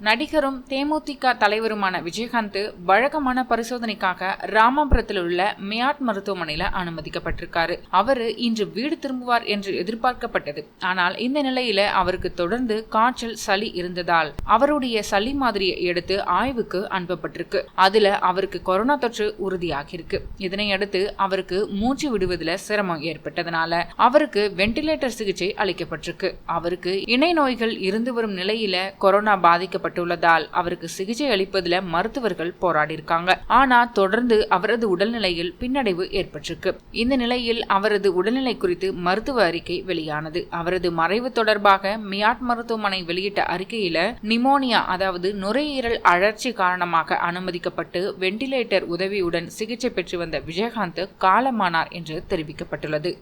நடிகரும் தேமுதிக தலைவருமான விஜயகாந்த் வழக்கமான பரிசோதனைக்காக ராமாபுரத்தில் உள்ள மியாட் மருத்துவமனையில அனுமதிக்கப்பட்டிருக்காரு. அவரு இன்று வீடு திரும்புவார் என்று எதிர்பார்க்கப்பட்டது. ஆனால் இந்த நிலையில அவருக்கு தொடர்ந்து காய்ச்சல் சளி இருந்ததால் அவருடைய சளி மாதிரியை எடுத்து ஆய்வுக்கு அனுப்பப்பட்டிருக்கு. அதுல அவருக்கு கொரோனா தொற்று உறுதியாகியிருக்கு. இதனையடுத்து அவருக்கு மூச்சு விடுவதில் சிரமம் ஏற்பட்டதனால அவருக்கு வெண்டிலேட்டர் சிகிச்சை அளிக்கப்பட்டிருக்கு. அவருக்கு இணை நோய்கள் இருந்து வரும் நிலையில கொரோனா பாதிக்கப்பட்ட ஏற்பட்டுள்ளதால் அவருக்கு சிகிச்சை அளிப்பதில் மருத்துவர்கள் போராடியிருக்காங்க. ஆனால் ஆனா தொடர்ந்து அவரது உடல்நிலையில் பின்னடைவு ஏற்பட்டிருக்கு. இந்த நிலையில் அவரது உடல்நிலை குறித்து மருத்துவ அறிக்கை வெளியானது. அவரது மறைவு தொடர்பாக மியாட் மருத்துவமனை வெளியிட்ட அறிக்கையில நிமோனியா அதாவது நுரையீரல் அழற்சி காரணமாக அனுமதிக்கப்பட்டு வெண்டிலேட்டர் உதவியுடன் சிகிச்சை பெற்று வந்த விஜயகாந்த் காலமானார் என்று தெரிவிக்கப்பட்டுள்ளது.